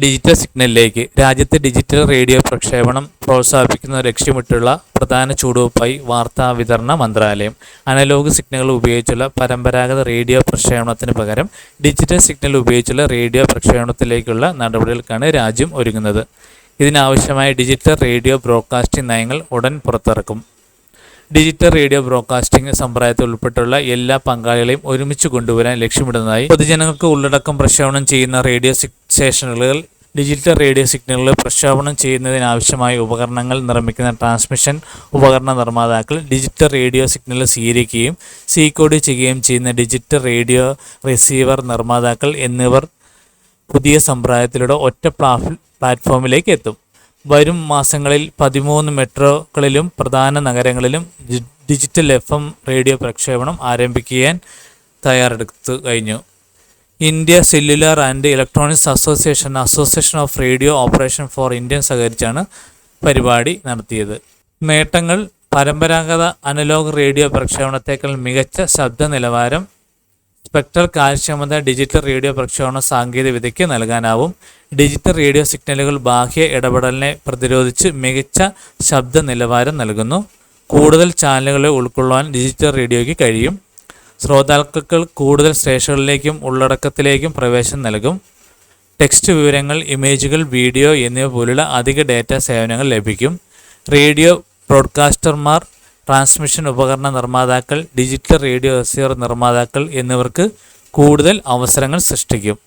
Digital സിഗ്നലിലേക്ക് രാജ്യത്തെ digital radio പ്രക്ഷേപണം പ്രോത്സാഹിപ്പിക്കുന്ന ലക്ഷ്യമിട്ടുള്ള പ്രധാന ചുവടുവയ്പായി വാർത്താ വിതരണ മന്ത്രാലയം. അനലോഗ് സിഗ്നലുകൾ ഉപയോഗിച്ചുള്ള പരമ്പരാഗത റേഡിയോ പ്രക്ഷേപണത്തിന് പകരം ഡിജിറ്റൽ സിഗ്നൽ ഉപയോഗിച്ചുള്ള റേഡിയോ പ്രക്ഷേപണത്തിലേക്കുള്ള നടപടികൾക്കാണ് രാജ്യം ഒരുങ്ങുന്നത്. ഇതിനാവശ്യമായ ഡിജിറ്റൽ റേഡിയോ ബ്രോഡ്കാസ്റ്റിംഗ് നയങ്ങൾ ഉടൻ പുറത്തിറക്കും. ഡിജിറ്റൽ റേഡിയോ ബ്രോഡ്കാസ്റ്റിംഗ് സമ്പ്രദായത്തിൽ ഉൾപ്പെട്ടുള്ള എല്ലാ പങ്കാളികളെയും ഒരുമിച്ച് കൊണ്ടുവരാൻ ലക്ഷ്യമിടുന്നതായി പൊതുജനങ്ങൾക്ക് ഉള്ളടക്കം പ്രക്ഷേപണം ചെയ്യുന്ന റേഡിയോ സ്റ്റേഷനുകൾ ഡിജിറ്റൽ റേഡിയോ സിഗ്നലുകൾ പ്രക്ഷേപണം ചെയ്യുന്നതിനാവശ്യമായ ഉപകരണങ്ങൾ നിർമ്മിക്കുന്ന ട്രാൻസ്മിഷൻ ഉപകരണ നിർമ്മാതാക്കൾ ഡിജിറ്റൽ റേഡിയോ സിഗ്നൽ സ്വീകരിക്കുകയും സീകോഡ് ചെയ്യുകയും ചെയ്യുന്ന ഡിജിറ്റൽ റേഡിയോ റിസീവർ നിർമ്മാതാക്കൾ എന്നിവർ പുതിയ സമ്പ്രദായത്തിലൂടെ ഒറ്റ പ്ലാ പ്ലാറ്റ്ഫോമിലേക്ക് എത്തും. വരും മാസങ്ങളിൽ പതിമൂന്ന് മെട്രോകളിലും പ്രധാന നഗരങ്ങളിലും ഡിജിറ്റൽ എഫ് എം റേഡിയോ പ്രക്ഷേപണം ആരംഭിക്കാൻ തയ്യാറെടുത്തു കഴിഞ്ഞു. India cellular and electronics association association of radio operation for Indian സഹകരിച്ചാണ് പരിപാടി നടത്തിയത്. നേട്ടങ്ങൾ പരമ്പരാഗത അനലോഗ് റേഡിയോ പ്രക്ഷേപണത്തേക്കാൾ മികച്ച ശബ്ദ നിലവാരം സ്പെക്ട്രൽ കാര്യക്ഷമത ഡിജിറ്റൽ റേഡിയോ പ്രക്ഷേപണ സാങ്കേതിക വിദ്യയ്ക്ക് നൽകാനാവും. ഡിജിറ്റൽ റേഡിയോ സിഗ്നലുകൾ ബാഹ്യ ഇടപെടലിനെ പ്രതിരോധിച്ച് മികച്ച ശബ്ദ നിലവാരം നൽകുന്നു. കൂടുതൽ ചാനലുകളെ ഉൾക്കൊള്ളുവാൻ ഡിജിറ്റൽ റേഡിയോയ്ക്ക് കഴിയും. ശ്രോതാക്കൾക്ക് കൂടുതൽ സ്റ്റേഷനുകളിലേക്കും ഉള്ളടക്കത്തിലേക്കും പ്രവേശനം നൽകും. ടെക്സ്റ്റ് വിവരങ്ങൾ ഇമേജുകൾ വീഡിയോ എന്നിവ പോലുള്ള അധിക ഡാറ്റ സേവനങ്ങൾ ലഭിക്കും. റേഡിയോ ബ്രോഡ്കാസ്റ്റർമാർ ട്രാൻസ്മിഷൻ ഉപകരണ നിർമ്മാതാക്കൾ ഡിജിറ്റൽ റേഡിയോ റിസീവർ നിർമ്മാതാക്കൾ എന്നിവർക്ക് കൂടുതൽ അവസരങ്ങൾ സൃഷ്ടിക്കും.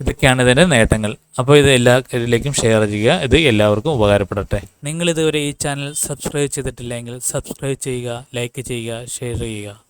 ഇതൊക്കെയാണ് ഇതിന്റെ നേട്ടങ്ങൾ. അപ്പോൾ ഇത് എല്ലാവരിലേക്കും ഷെയർ ചെയ്യുക. ഇത് എല്ലാവർക്കും ഉപകാരപ്പെടട്ടെ. നിങ്ങൾ ഇതുവരെ ഈ ചാനൽ സബ്സ്ക്രൈബ് ചെയ്തിട്ടില്ലെങ്കിൽ സബ്സ്ക്രൈബ് ചെയ്യുക ലൈക്ക് ചെയ്യുക ഷെയർ ചെയ്യുക.